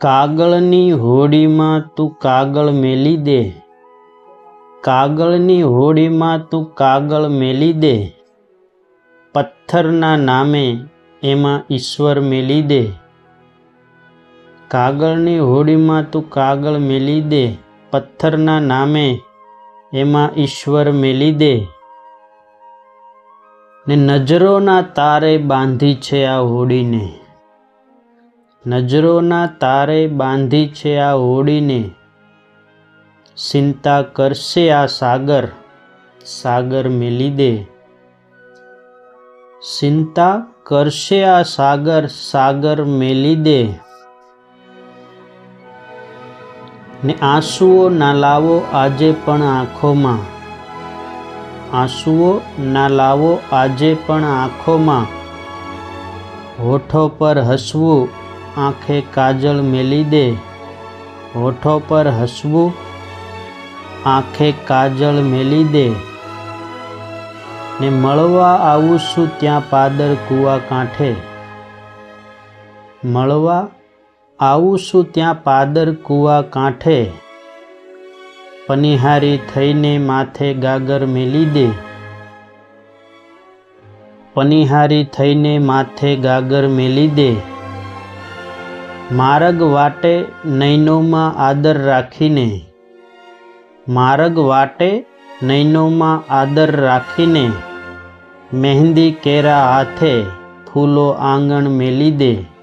કાગળની હોડીમાં તું કાગળ મેલી દે. કાગળની હોડીમાં તું કાગળ મેલી દે. પથ્થરના નામે એમાં ઈશ્વર મેલી દે. કાગળની હોડીમાં તું કાગળ મેલી દે. પથ્થરના નામે એમાં ઈશ્વર મેલી દે. ને નજરોના તારે બાંધી છે આ હોડીને. નજરોના તારે બાંધી છે આ હોડીને ચિંતા કરશે આ સાગર સાગર મેલી દે. ચિંતા કરશે આ સાગર સાગર મેલી દે. ને આંસુઓ ના લાવો આજે પણ આંખોમાં. આંસુઓ ના લાવો આજે પણ આંખોમાં. હોઠો પર હસવું આંખે કાજળ મેલી દે. હોઠો પર હસવું. આંખે કાજળ મેલી દે. ને મળવા આવું છું ત્યાં પાદર કૂવા કાંઠે. મળવા આવું છું ત્યાં પાદર કૂવા કાંઠે. પનિહારી થઈને માથે ગાગર મેલી દે. પનિહારી થઈને માથે ગાગર મેલી દે. માર્ગ વાટે નૈનોમાં આદર રાખીને. માર્ગ વાટે નૈનોમાં આદર રાખીને. મહેંદી કેરા હાથે ફૂલો આંગણ મેલી દે.